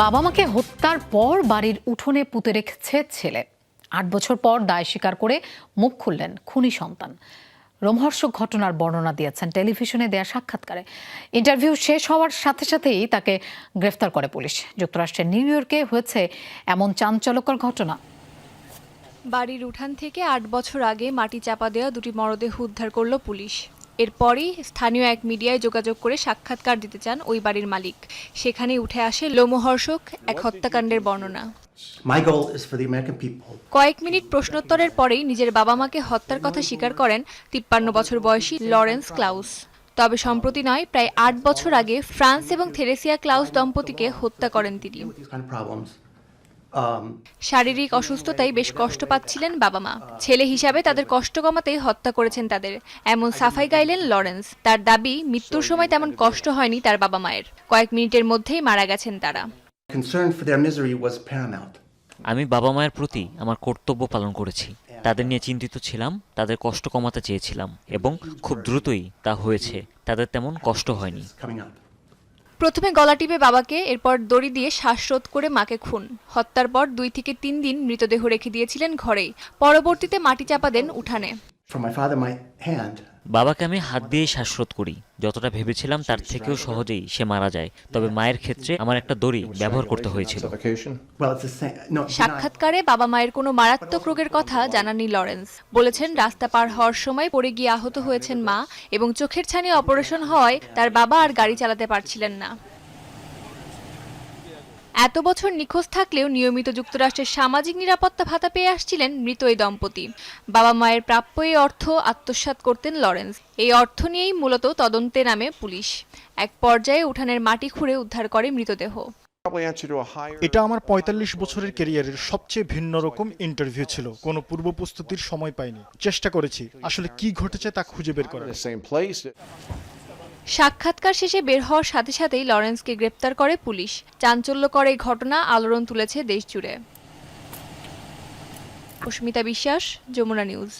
বাবা মাকে হত্যার পর বাড়ির উঠোনে পুঁতে রেখেছে ছেলে। আট বছর পর দায় স্বীকার করে মুখ খুললেন খুনি সন্তান। রোমহর্ষক ঘটনার বর্ণনা দিয়েছেন টেলিভিশনে দেয়া সাক্ষাৎকারে। ইন্টারভিউ শেষ হওয়ার সাথে সাথেই তাকে গ্রেফতার করে পুলিশ। যুক্তরাষ্ট্রের নিউ ইয়র্কে হয়েছে এমন চাঞ্চল্যকর ঘটনা। বাড়ির উঠান থেকে আট বছর আগে মাটি চাপা দেওয়া দুটি মরদেহ উদ্ধার করল পুলিশ। এরপরই স্থানীয় এক মিডিয়ায় যোগাযোগ করে সাক্ষাৎকার দিতে চান ওই বাড়ির মালিক। সেখানে উঠে আসে লোমহর্ষক এক হত্যাকাণ্ডের বর্ণনা। কয়েক মিনিট প্রশ্নোত্তরের পরেই নিজের বাবা মাকে হত্যার কথা স্বীকার করেন তিপ্পান্ন বছর বয়সী লরেন্স ক্লাউস। তবে সম্প্রতি নয় প্রায় আট বছর আগে ফ্রান্স এবং থেরেসিয়া ক্লাউস দম্পতিকে হত্যা করেন তিনি। শারীরিক অসুস্থতায় বেশ কষ্ট পাচ্ছিলেন বাবা মা। ছেলে হিসাবে তাদের কষ্ট কমাতেই হত্যা করেছেন তাদের। এমন সাফাই গাইলেন লরেন্স। তার দাবি মৃত্যুর সময় তেমন কষ্ট হয়নি তার বাবা মায়ের। কয়েক মিনিটের মধ্যেই মারা গেছেন তারা। Concern for their misery was paramount. আমি বাবা মায়ের প্রতি আমার কর্তব্য পালন করেছি। তাদের নিয়ে চিন্তিত ছিলাম তাদের কষ্ট কমাতে চেয়েছিলাম এবং খুব দ্রুতই তা হয়েছে। তাদের তেমন কষ্ট হয়নি. প্রথমে গলা টিপে বাবাকে, এরপর দড়ি দিয়ে শ্বাসরোধ করে মাকে খুন হত্যার পর দুই থেকে তিন দিন মৃতদেহ রেখে দিয়েছিলেন ঘরেই পরবর্তীতে মাটি চাপা দেন উঠানে. বাবাকে আমি হাত দিয়ে শ্বাসরোধ করি। যতটা ভেবেছিলাম তার থেকেও সহজেই সে মারা যায়। তবে মায়ের ক্ষেত্রে আমার একটা দড়ি ব্যবহার করতে হয়েছিল। সাক্ষাৎকারে বাবা মায়ের কোনো মারাত্মক রোগের কথা জানানি লরেন্স। বলেছেন রাস্তা পার হওয়ার সময় পড়ে গিয়ে আহত হয়েছেন মা এবং চোখের ছানি অপারেশন হওয়ায় তার বাবা আর গাড়ি চালাতে পারছিলেন না। এত বছর নিখোঁজ থাকলেও নিয়মিত যুক্তরাষ্ট্রের সামাজিক নিরাপত্তা ভাতা পেয়ে আসছিলেন মৃত এই দম্পতি। বাবা মায়ের প্রাপ্য এই অর্থ আত্মসাৎ করতেন লরেন্স। এই অর্থ নিয়েই মূলত তদন্তে নামে পুলিশ। এক পর্যায়ে উঠানের মাটি খুঁড়ে উদ্ধার করে মৃতদেহ. এটা আমার পঁয়তাল্লিশ বছরের কেরিয়ারের সবচেয়ে ভিন্ন রকম ইন্টারভিউ ছিল। কোনো পূর্ব প্রস্তুতির সময় পাইনি। চেষ্টা করেছি। আসলে কি ঘটেছে তা খুঁজে বের করার. সাক্ষাৎকার শেষে বের হওয়ার সাথে সাথেই লরেন্সকে গ্রেপ্তার করে পুলিশ। চাঞ্চল্যকর এই ঘটনা আলোড়ন তুলেছে দেশজুড়ে। অস্মিতা বিশ্বাস, যমুনা নিউজ।